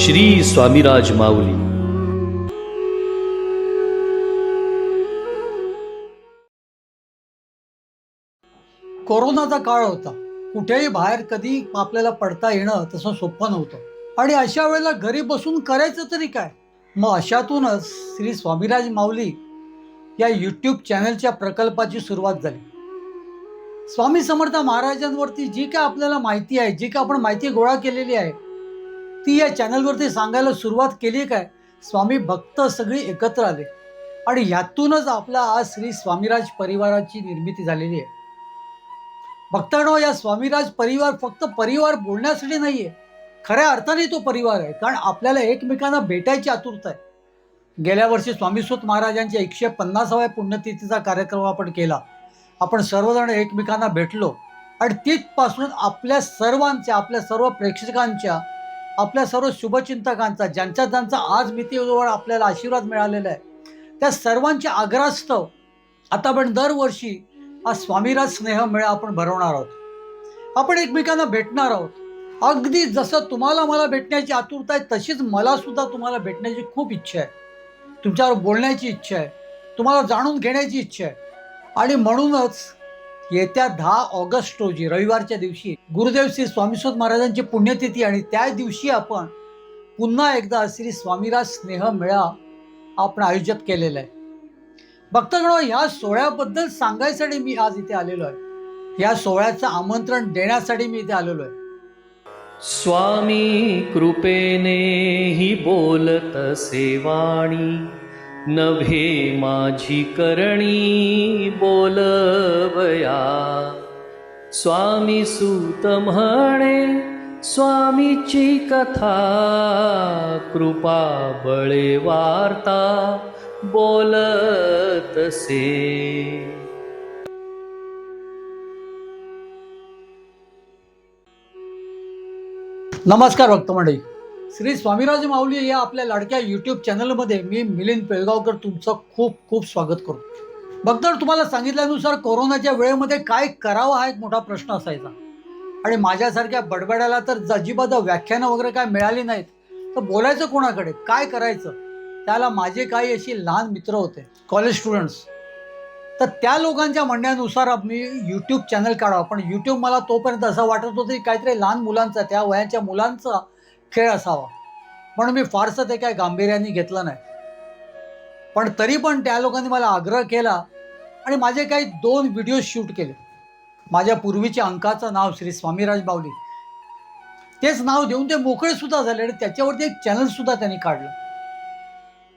श्री स्वामीराज माऊली. कोरोनाचा काळ होता. कुठेही बाहेर कधी आपल्याला पडता येणं तसं सोपं नव्हतं. आणि अशा वेळेला घरी बसून करायचं तरी काय? मग अशातूनच श्री स्वामीराज माऊली या यूट्यूब चॅनलच्या प्रकल्पाची सुरुवात झाली. स्वामी समर्थ महाराजांवरती जी काय आपल्याला माहिती आहे जी काय आपण माहिती गोळा केलेली आहे ती या चॅनलवरती सांगायला सुरुवात केली काय? स्वामी भक्त सगळी एकत्र आले. आणि ह्यातूनच आपला आज श्री स्वामीराज परिवाराची निर्मिती झालेली आहे. भक्तांनो या स्वामीराज परिवार फक्त परिवार बोलण्यासाठी नाहीये. खऱ्या अर्थाने तो परिवार आहे. कारण आपल्याला एकमेकांना भेटायची आतुरता आहे. गेल्या वर्षी स्वामीसुत महाराजांच्या एकशे पन्नासाव्या पुण्यतिथीचा कार्यक्रम आपण केला. आपण सर्वजण एकमेकांना भेटलो. आणि तिथपासून आपल्या सर्वांच्या आपल्या सर्व प्रेक्षकांच्या आपल्या सर्व शुभचिंतकांचा ज्यांच्या ज्यांचा आज मितीजवळ आपल्याला आशीर्वाद मिळालेला आहे त्या सर्वांच्या आग्रहास्तव आता आपण दरवर्षी हा स्वामीराज स्नेह मेळा आपण भरवणार आहोत. आपण एकमेकांना भेटणार आहोत. अगदी जसं तुम्हाला मला भेटण्याची आतुरता आहे तशीच मला सुद्धा तुम्हाला भेटण्याची खूप इच्छा आहे. तुमच्यावर बोलण्याची इच्छा आहे. तुम्हाला जाणून घेण्याची इच्छा आहे. आणि म्हणूनच येत्या दहा ऑगस्ट रोजी रविवारच्या दिवशी गुरुदेव श्री स्वामीस्वत महाराजांची पुण्यतिथी आणि त्या दिवशी आपण पुन्हा एकदा श्री स्वामीराज स्नेह मेळा आपण आयोजित केलेला आहे. भक्तगण ह्या सोहळ्याबद्दल सांगायसाठी मी आज इथे आलेलो आहे. या सोहळ्याचं आमंत्रण देण्यासाठी मी इथे आलेलो आहे. स्वामी कृपेने ही बोलत सेवाणी. नभे माझी करणी बोलवया. स्वामी सूत म्हणे स्वामीची कथा कृपा बळे वार्ता बोलतसे नमस्कार भक्त मंडळी. श्री स्वामीराज माऊली या आपल्या लाडक्या यूट्यूब चॅनलमध्ये मी मिलिंद पेळगावकर तुमचं खूप खूप स्वागत करतो बघतर तुम्हाला सांगितल्यानुसार कोरोनाच्या वेळेमध्ये काय करावं हा एक मोठा प्रश्न असायचा. आणि माझ्यासारख्या बडबड्याला तर अजिबात व्याख्यानं वगैरे काय मिळाली नाहीत. तर बोलायचं कोणाकडे? काय करायचं? त्याला माझे काही अशी लहान मित्र होते कॉलेज स्टुडंट्स तर त्या लोकांच्या म्हणण्यानुसार मी यूट्यूब चॅनल काढावं. पण यूट्यूब मला तोपर्यंत असं वाटत होतं की काहीतरी लहान मुलांचा त्या वयाच्या मुलांचा खेळ असावा. म्हणून मी फारसं ते काय गांभीर्याने घेतलं नाही. पण तरी पण त्या लोकांनी मला आग्रह केला आणि माझे काही दोन व्हिडिओ शूट केले. माझ्या पूर्वीच्या अंकाचं नाव श्री स्वामीराज बावली. तेच नाव देऊन ते मोकळे सुद्धा झाले आणि त्याच्यावरती एक चॅनल सुद्धा त्यांनी काढलं.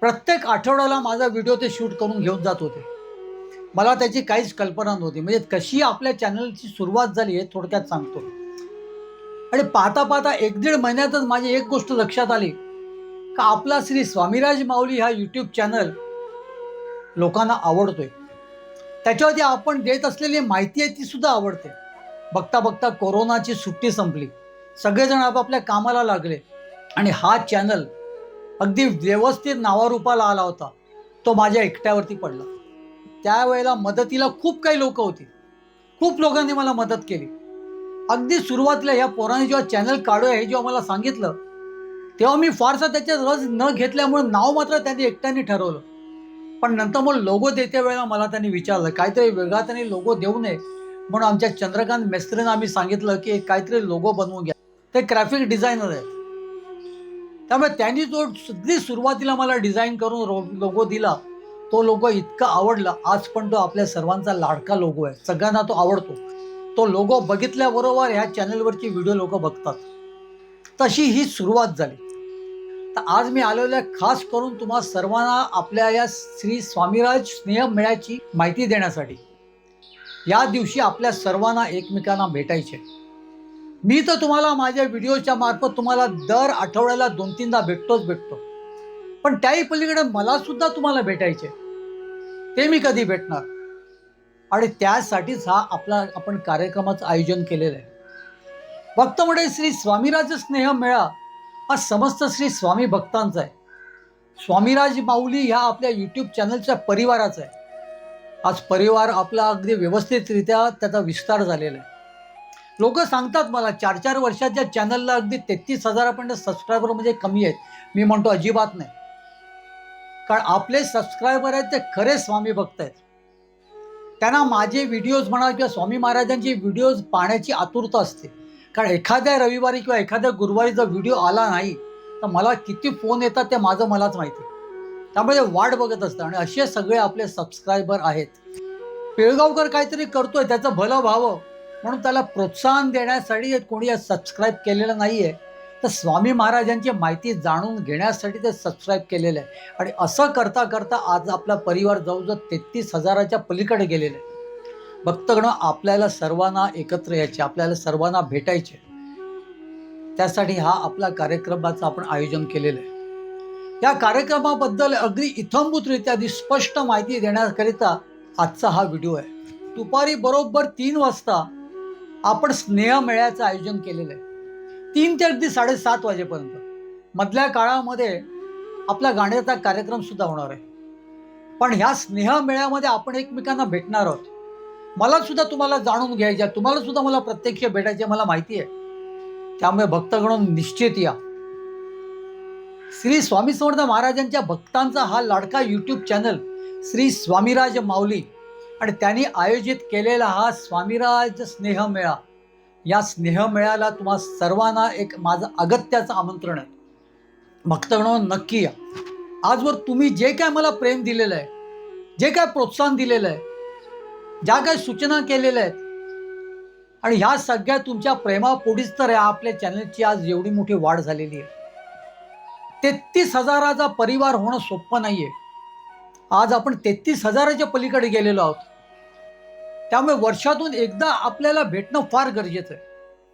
प्रत्येक आठवड्याला माझा व्हिडिओ ते शूट करून घेऊन जात होते. मला त्याची काहीच कल्पना नव्हती. म्हणजे कशी आपल्या चॅनलची सुरुवात झाली हे थोडक्यात सांगतो. आणि पाहता पाहता एक दीड महिन्यातच माझी एक गोष्ट लक्षात आली. का आपला श्री स्वामीराज माऊली हा यूट्यूब चॅनल लोकांना आवडतोय. त्याच्यावरती आपण देत असलेली माहिती आहे ती सुद्धा आवडते. बघता बघता कोरोनाची सुट्टी संपली. सगळेजण आपापल्या कामाला लागले. आणि हा चॅनल अगदी व्यवस्थित नावारूपाला आला होता. तो माझ्या एकट्यावरती पडला. त्यावेळेला मदतीला खूप काही लोक होती. खूप लोकांनी मला मदत केली. अगदी सुरुवातीला ह्या पोराने जेव्हा चॅनल काढूया हे जेव्हा मला सांगितलं तेव्हा मी फारसा त्याच्यात रस न घेतल्यामुळे नाव मात्र त्यांनी एकट्याने ठरवलं. पण नंतर मग लोगो देत्या वेळेला मला त्यांनी विचारलं काहीतरी वेगळा त्यांनी लोगो देऊ नये. म्हणून आमच्या चंद्रकांत मेस्त्रीनं आम्ही सांगितलं की काहीतरी लोगो बनवून घ्या. ते ग्राफिक डिझायनर आहेत. त्यामुळे त्यांनी जो सगळी सुरुवातीला मला डिझाईन करून रो लोगो दिला तो लोगो इतका आवडला. आज पण तो आपल्या सर्वांचा लाडका लोगो आहे. सगळ्यांना तो आवडतो. तो लोगो बघितल्याबरोबर ह्या चॅनलवरची व्हिडिओ लोक बघतात. तशी ही सुरुवात झाली. तर आज मी आलेलो आहे खास करून तुम्हा सर्वांना आपल्या या श्री स्वामीराज स्नेह मेळ्याची माहिती देण्यासाठी. या दिवशी आपल्या सर्वांना एकमेकांना भेटायचे. मी तर तुम्हाला माझ्या व्हिडिओच्या मार्फत तुम्हाला दर आठवड्याला दोन तीनदा भेटतोच भेटतो. पण त्याही पलीकडे मला सुद्धा तुम्हाला भेटायचे. ते मी कधी भेटणार? आणि त्यासाठीच हा आपला आपण कार्यक्रमाचं आयोजन केलेलं आहे. भक्त म्हणजे श्री स्वामीराज स्नेह मेळा हा समस्त श्री स्वामी भक्तांचा आहे. स्वामीराज माऊली ह्या आपल्या यूट्यूब चॅनलच्या परिवाराचा आहे. आज परिवार आपला अगदी व्यवस्थितरित्या त्याचा विस्तार झालेला आहे. लोक सांगतात मला चार चार वर्षाच्या चॅनलला अगदी तेहतीस हजारापर्यंत सबस्क्रायबर म्हणजे कमी आहेत. मी म्हणतो अजिबात नाही. कारण आपले सबस्क्रायबर आहेत ते खरे स्वामी भक्त आहेत. त्यांना माझे व्हिडिओज म्हणा किंवा स्वामी महाराजांचे व्हिडिओज पाहण्याची आतुरता असते. कारण एखाद्या रविवारी किंवा एखाद्या गुरुवारी जर व्हिडिओ आला नाही तर मला किती फोन येतात ते माझं मलाच माहिती त्यामुळे वाट बघत असतं आणि असे सगळे आपले सबस्क्रायबर आहेत. पिळगावकर काहीतरी करतोय त्याचं भलं व्हावं म्हणून त्याला प्रोत्साहन देण्यासाठी कोणी सबस्क्राईब केलेलं नाही आहे तर स्वामी महाराजांची माहिती जाणून घेण्यासाठी ते सबस्क्राईब केलेलं आहे. आणि असं करता करता आज आपला परिवार जवळजवळ तेहतीस हजाराच्या पलीकडे गेलेलं आहे. भक्तगण आपल्याला सर्वांना एकत्र यायचे आपल्याला सर्वांना भेटायचे. त्यासाठी हा आपला कार्यक्रमाचं आपण आयोजन केलेलं आहे. या कार्यक्रमाबद्दल अगदी इथंभूतरित्या अगदी स्पष्ट माहिती देण्याकरिता आजचा हा व्हिडिओ आहे. दुपारी बरोबर तीन वाजता आपण स्नेहमेळ्याचं आयोजन केलेलं आहे. तीन ते अगदी साडेसात वाजेपर्यंत. मधल्या काळामध्ये आपला गाण्याचा कार्यक्रम सुद्धा होणार आहे. पण ह्या स्नेहमेळ्यामध्ये आपण एकमेकांना भेटणार आहोत. मला सुद्धा तुम्हाला जाणून घ्यायचे तुम्हाला सुद्धा मला प्रत्यक्ष भेटायचे मला माहिती आहे. त्यामुळे भक्तगण निश्चित या. श्री स्वामी समर्थ महाराजांच्या भक्तांचा हा लाडका यूट्यूब चॅनल श्री स्वामीराज माऊली आणि त्यांनी आयोजित केलेला हा स्वामीराज स्नेहमेळा या स्नेहमेळ्याला तुम्हा सर्वांना एक माझं अगत्याचं आमंत्रण आहे. भक्तगण नक्की या. आजवर तुम्ही जे काय मला प्रेम दिलेलं आहे जे काय प्रोत्साहन दिलेलं आहे ज्या काय सूचना केलेल्या आहेत आणि ह्या सगळ्या तुमच्या प्रेमापोटीच तर या आपल्या चॅनलची आज एवढी मोठी वाढ झालेली आहे. तेहतीस हजाराचा परिवार होणं सोपं नाही आहे आज आपण तेहतीस हजाराच्या पलीकडे गेलेलो आहोत. त्यामुळे वर्षातून एकदा आपल्याला भेटणं फार गरजेचं आहे.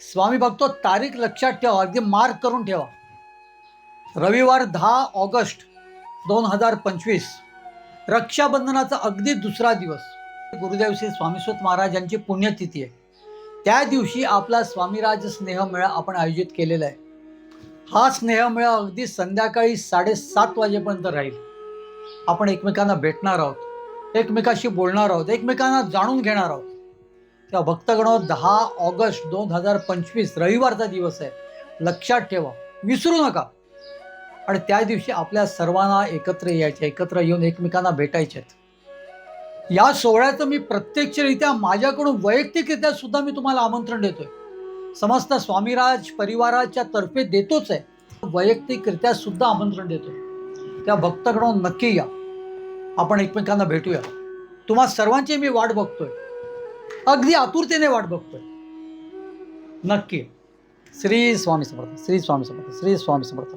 स्वामी भक्तो तारीख लक्षात ठेवा अगदी मार्क करून ठेवा. रविवार दहा ऑगस्ट दोन हजार पंचवीस. रक्षाबंधनाचा अगदी दुसरा दिवस. गुरुदेव श्री स्वामीस्वत महाराज यांची पुण्यतिथी आहे. त्या दिवशी आपला स्वामीराज स्नेहमेळा आपण आयोजित केलेला आहे. हा स्नेहमेळा अगदी संध्याकाळी साडेसात वाजेपर्यंत राहील. आपण एकमेकांना भेटणार आहोत. एकमेकाशी बोलणार आहोत एकमेकांना जाणून घेणार आहोत. त्या भक्तगण दहा ऑगस्ट दोन हजार पंचवीस रविवारचा दिवस आहे. लक्षात ठेवा विसरू नका. आणि त्या दिवशी आपल्या सर्वांना एकत्र यायचे एकत्र येऊन एकमेकांना भेटायचे. या सोहळ्याचं मी प्रत्यक्षरित्या माझ्याकडून वैयक्तिकरित्या सुद्धा मी तुम्हाला आमंत्रण देतोय. समस्त स्वामीराज परिवाराच्या तर्फे देतोच आहे. वैयक्तिकरित्या सुद्धा आमंत्रण देतोय. त्या भक्तगण नक्की या. आपण एकमेकांना भेटूया. तुम्हा सर्वांची मी वाट बघतोय. अगदी आतुरतेने वाट बघतोय. नक्की. श्री स्वामी समर्थ श्री स्वामी समर्थ श्री स्वामी समर्थ.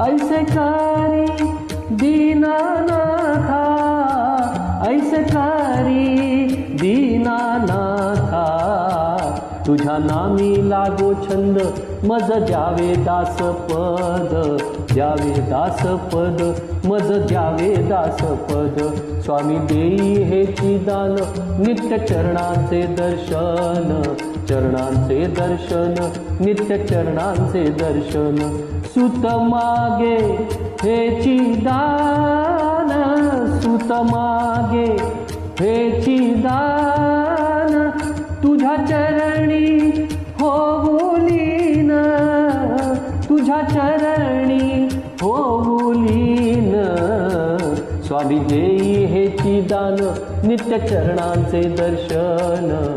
ऐसे कारी दीनानाथा ऐसे कारी दीनानाथा। तुझ्या नामी लागो छंद मज द्यावे दास पद द्यावे दास पद मज द्यावे दास पद स्वामी देई हे दान नित्य चरणाचे दर्शन। चरणांचे दर्शन नित्य चरणांचे दर्शन. सुत मागे हेची दान. सुत मागे हेची दान. तुझ्या चरणी होऊलीन तुझ्या चरणी होऊलीन स्वामी देई हेची दान. नित्य चरणांचे दर्शन.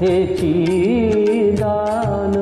हेची दान